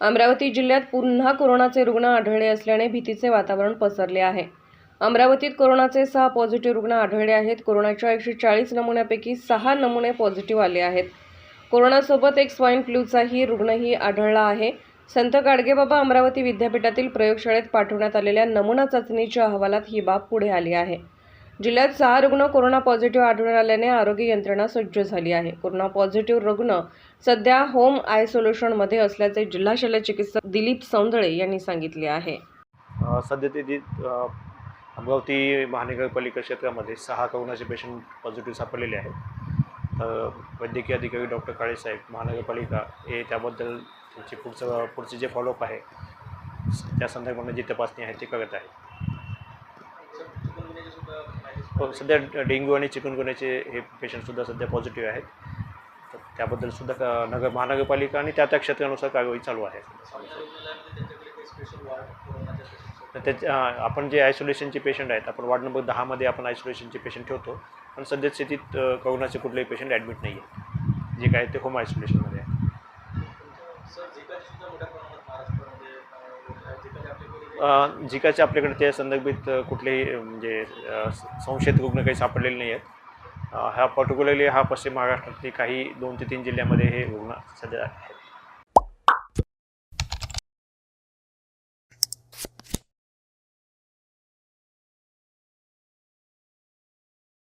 अमरावती जिल्ह्यात पुन्हा कोरोनाचे रुग्ण आढळले असल्याने भीतीचे वातावरण पसरले आहे. अमरावतीत कोरोनाचे सहा पॉझिटिव्ह रुग्ण आढळले आहेत. कोरोनाच्या एकशे चाळीस नमुन्यापैकी सहा नमुने पॉझिटिव्ह आले आहेत. कोरोनासोबत एक स्वाईन फ्लूचाही रुग्णही आढळला आहे. संत गाडगेबाबा अमरावती विद्यापीठातील प्रयोगशाळेत पाठवण्यात आलेल्या नमुना चाचणीच्या अहवालात ही बाब पुढे आली आहे. जिल्ह्यात सहा रुग्ण कोरोना पॉझिटिव्ह आढळून आल्याने आरोग्य यंत्रणा सज्ज झाली आहे. कोरोना पॉझिटिव्ह रुग्ण सध्या होम आयसोलेशनमध्ये असल्याचे जिल्हा शल्य चिकित्सक दिलीप सौंदळे यांनी सांगितले आहे. सध्या ते अमरावती महानगरपालिका क्षेत्रामध्ये सहा कोरोनाचे पेशंट पॉझिटिव्ह सापडलेले आहेत. तर वैद्यकीय अधिकारी डॉक्टर काळेसाहेब महानगरपालिका हे त्याबद्दल त्यांची पुढचं पुढचे जे फॉलोअप आहे त्या संदर्भात जी तपासणी आहे ती करत आहे हो सध्या डेंग्यू आणि चिकनगुन्याचे हे पेशंटसुद्धा सध्या पॉझिटिव्ह आहेत. तर त्याबद्दल सुद्धा नगर महानगरपालिका आणि त्या त्या क्षेत्रानुसार कारवाई चालू आहे. तर त्याच्या आपण जे आयसोलेशनचे पेशंट आहेत आपण वार्ड नंबर दहामध्ये आपण आयसोलेशनचे पेशंट ठेवतो. पण सध्या स्थितीत कोरोनाचे कुठलेही पेशंट ॲडमिट नाही आहेत जे काय ते होम आयसोलेशनमध्ये आहे. झिकाचे आपल्याकडे त्या संदर्भित कुठलेही म्हणजे संशयित रुग्ण काही सापडलेले नाही आहेत ह्या हा पर्टिक्युलरली हा पश्चिम महाराष्ट्रातील काही दोन ते तीन जिल्ह्यामध्ये हे रुग्ण सध्या आहेत.